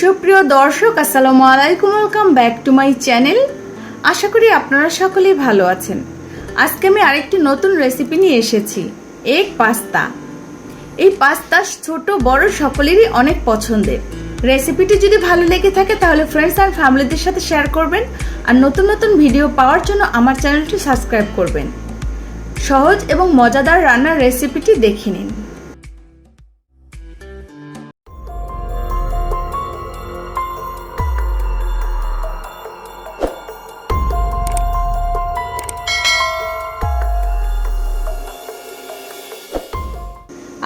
সুপ্রিয় দর্শক, আসসালামু আলাইকুম welcome back to my channel আশা করি আপনারা সকলেই ভালো আছেন। আজকে আমি আরেকটি নতুন রেসিপি নিয়ে এসেছি এগ পাস্তা এই পাস্তা ছোট, বড় সকলেরই অনেক পছন্দের। রেসিপিটি যদি ভালো লেগে থাকে, তাহলে ফ্রেন্ডস আর ফ্যামিলিদের সাথে শেয়ার করবেন, আর নতুন নতুন ভিডিও পাওয়ার জন্য আমার চ্যানেলটি সাবস্ক্রাইব করবেন। সহজ এবং মজাদার রান্নার রেসিপিটি দেখে নিন।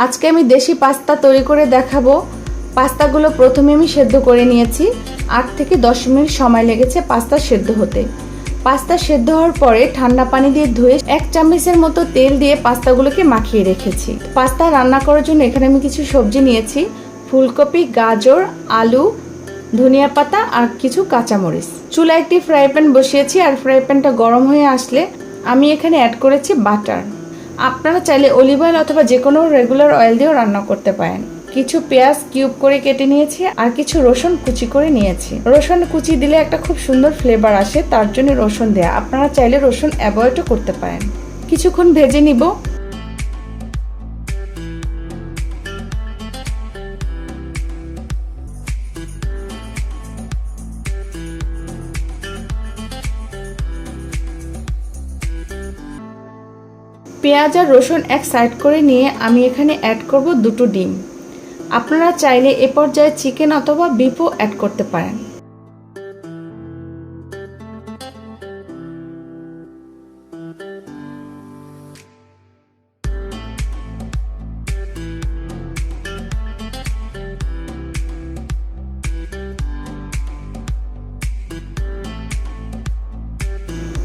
আজকে আমি দেশি পাস্তা তৈরি করে দেখাবো। পাস্তাগুলো প্রথমে আমি সেদ্ধ করে নিয়েছি। আট থেকে দশ মিনিট সময় লেগেছে পাস্তা সেদ্ধ হতে। পাস্তা সেদ্ধ হওয়ার পরে ঠান্ডা পানি দিয়ে ধুয়ে এক চামচের মতো তেল দিয়ে পাস্তাগুলোকে মাখিয়ে রেখেছি। পাস্তা রান্না করার জন্য এখানে আমি কিছু সবজি নিয়েছি। ফুলকপি, গাজর, আলু, ধনিয়া পাতা আর কিছু কাঁচামরিচ। চুলা একটি ফ্রাই প্যান বসিয়েছি আর ফ্রাই প্যানটা গরম হয়ে আসলে আমি এখানে অ্যাড করেছি বাটার। আপনারা চাইলে অলিভ অয়েল অথবা যে কোনো রেগুলার অয়েল দিয়েও রান্না করতে পারেন। কিছু পেঁয়াজ কিউব করে কেটে নিয়েছি, আর কিছু রসুন কুচি করে নিয়েছি। রসুন কুচি দিলে একটা খুব সুন্দর ফ্লেভার আসে, তার জন্য রসুন দেয়া। আপনারা চাইলে রসুন অ্যাভয়েডও করতে পারেন। কিছুক্ষণ ভেজে নিব। পেঁয়াজ আর রসুন এক সাইড করে নিয়ে আমি এখানে অ্যাড করব দুটো ডিম। আপনারা চাইলে এ পর্যায়ে চিকেন অথবা বিফও অ্যাড করতে পারেন।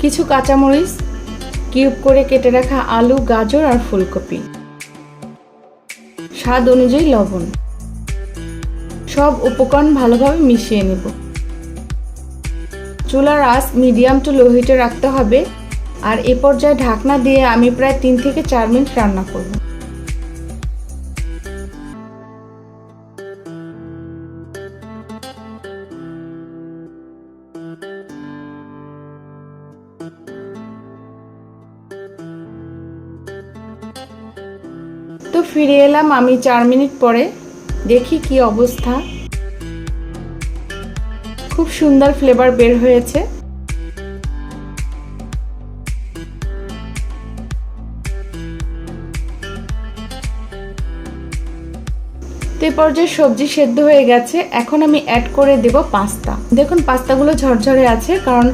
কিছু কাঁচামরিচ কিউব করে কেটে রাখা আলু, গাজর আর ফুলকপি। স্বাদ অনুযায়ী লবণ। সব উপকরণ ভালোভাবে মিশিয়ে নেব। চুলার আঁচ মিডিয়াম টু লো হিটে রাখতে হবে। আর এ পর্যায়ে ঢাকনা দিয়ে আমি প্রায় তিন থেকে চার মিনিট রান্না করব। তো ফিরে এলাম আমি চার মিনিট পরে। দেখি কি অবস্থা। খুব সুন্দর ফ্লেভার বের হয়েছে। এই পর্যায়ে সবজি সেদ্ধ হয়ে গেছে, এখন আমি অ্যাড করে দেব পাস্তা। দেখুন, পাস্তাগুলো ঝরঝরে আছে, কারণ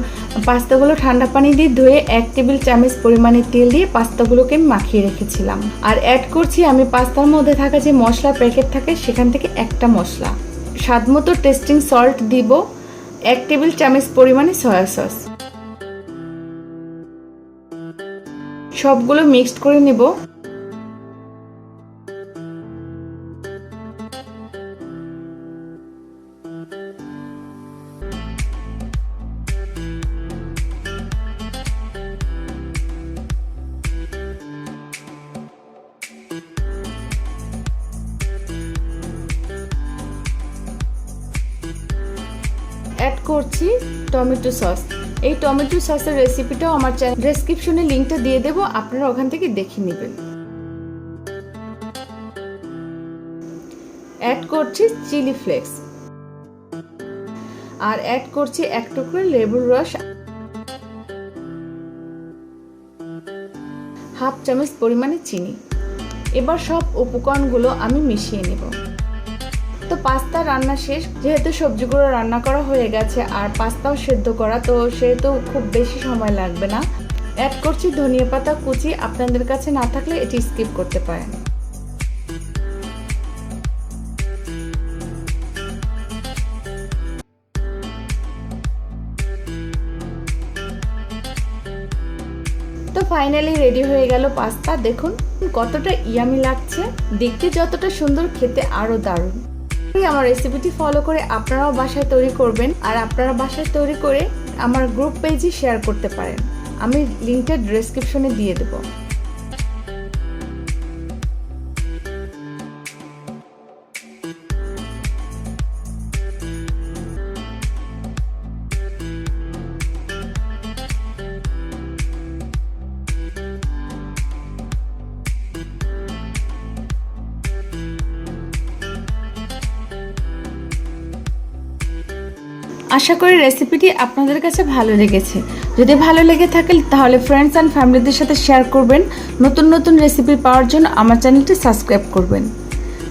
পাস্তাগুলো ঠান্ডা পানি দিয়ে ধুয়ে এক টেবিল চামচ পরিমাণে তেল দিয়ে পাস্তাগুলোকে আমি মাখিয়ে রেখেছিলাম। আর অ্যাড করছি আমি পাস্তার মধ্যে থাকা যে মশলা প্যাকেট থাকে, সেখান থেকে একটা মশলা। স্বাদ মতো টেস্টিং সল্ট দিব এক টেবিল চামচ পরিমাণে সয়া সস সবগুলো মিক্সড করে নেব। অ্যাড করছি টমেটো সস। এই টমেটো সসের রেসিপিটাও আমার চ্যানেল ডেসক্রিপশনে লিঙ্কটা দিয়ে দেবো, আপনারা ওখান থেকে দেখে নেবেন। অ্যাড করছি চিলি ফ্লেক্স আর অ্যাড করছি এক টুকরো লেবুর রস। হাফ চামচ পরিমাণে চিনি। এবার সব উপকরণগুলো আমি মিশিয়ে নেব। তো পাস্তা রান্না শেষ, যেহেতু সবজিগুলো রান্না করা হয়ে গেছে আর পাস্তাও সেদ্ধ করা, তো সেহেতু খুব বেশি সময় লাগবে না। অ্যাড করছি ধনিয়া পাতা, কুচি, আপনাদের কাছে না থাকলে এটি স্কিপ করতে পারেন। তো ফাইনালি রেডি হয়ে গেল পাস্তা, দেখুন কতটা ইয়ামি লাগছে। দেখতে যতটা সুন্দর, খেতে আরও দারুণ। আমার রেসিপিটি ফলো করে আপনারাও বাসায় তৈরি করবেন আর আপনারা বাসায় তৈরি করে আমার গ্রুপ পেজে শেয়ার করতে পারেন। আমি লিঙ্কটা ডেসক্রিপশনে দিয়ে দেবো। আশা করি রেসিপিটি আপনাদের কাছে ভালো লেগেছে। যদি ভালো লেগে থাকে, তাহলে ফ্রেন্ডস অ্যান্ড ফ্যামিলিদের সাথে শেয়ার করবেন। নতুন নতুন রেসিপি পাওয়ার জন্য আমার চ্যানেলটি সাবস্ক্রাইব করবেন।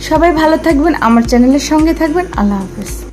সবাই ভালো থাকবেন, আমার চ্যানেলের সঙ্গে থাকবেন। আল্লাহ হাফেজ।